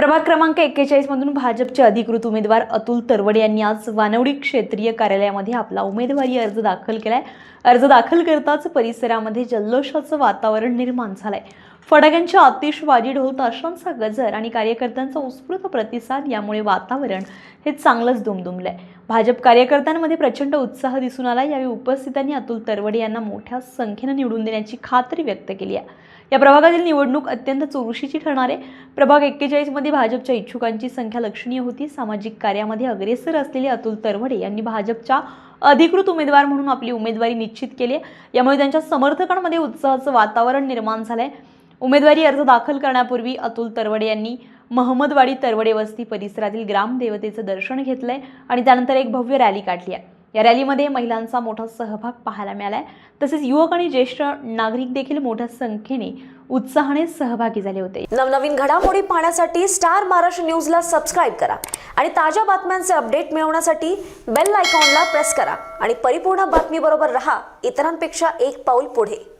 प्रभाग क्रमांक एक्केचाळीसमधून भाजपचे अधिकृत उमेदवार अतुल तरवडे यांनी आज वानवडी क्षेत्रीय कार्यालयामध्ये आपला उमेदवारी अर्ज दाखल केलाय. अर्ज दाखल करताच परिसरामध्ये जल्लोषाचं वातावरण निर्माण झालंय. फटाक्यांच्या आतिषबाजी ढोल ताशांचा गजर आणि कार्यकर्त्यांचा उत्स्फूर्त प्रतिसाद यामुळे वातावरण हे चांगलंच दुमदुमलंय. भाजप कार्यकर्त्यांमध्ये प्रचंड उत्साह दिसून आला यावेळी उपस्थितांनी अतुल तरवडे यांना मोठ्या संख्येनं निवडून देण्याची खात्री व्यक्त केली आहे. या प्रभागातील निवडणूक अत्यंत चुरशीची ठरणार आहे. प्रभाग एक्केचाळीसमध्ये भाजपच्या इच्छुकांची संख्या लक्षणीय होती. सामाजिक कार्यामध्ये अग्रेसर असलेले अतुल तरवडे यांनी भाजपच्या अधिकृत उमेदवार म्हणून आपली उमेदवारी निश्चित केली आहे. यामुळे त्यांच्या समर्थकांमध्ये उत्साहाचं वातावरण निर्माण झालं आहे उमेदवारी अर्ज दाखल करण्यापूर्वी अतुल तरवडे यांनी महमदवाडी तरवडे वस्ती परिसरातील ग्रामदेवतेचं दर्शन घेतलंय आणि त्यानंतर एक भव्य रॅली काढली आहे. या रॅलीमध्ये महिलांचा मोठा सहभाग पाहायला मिळालाय. तसेच युवक आणि ज्येष्ठ नागरिक देखील मोठ्या संख्येने उत्साहाने सहभागी झाले होते. नवनवीन घडामोडी पाहण्यासाठी स्टार महाराष्ट्र न्यूजला सबस्क्राईब करा आणि ताज्या बातम्यांचे अपडेट मिळवण्यासाठी बेल आयकॉनला प्रेस करा. आणि परिपूर्ण बातमीबरोबर रहा. इतरांपेक्षा एक पाऊल पुढे.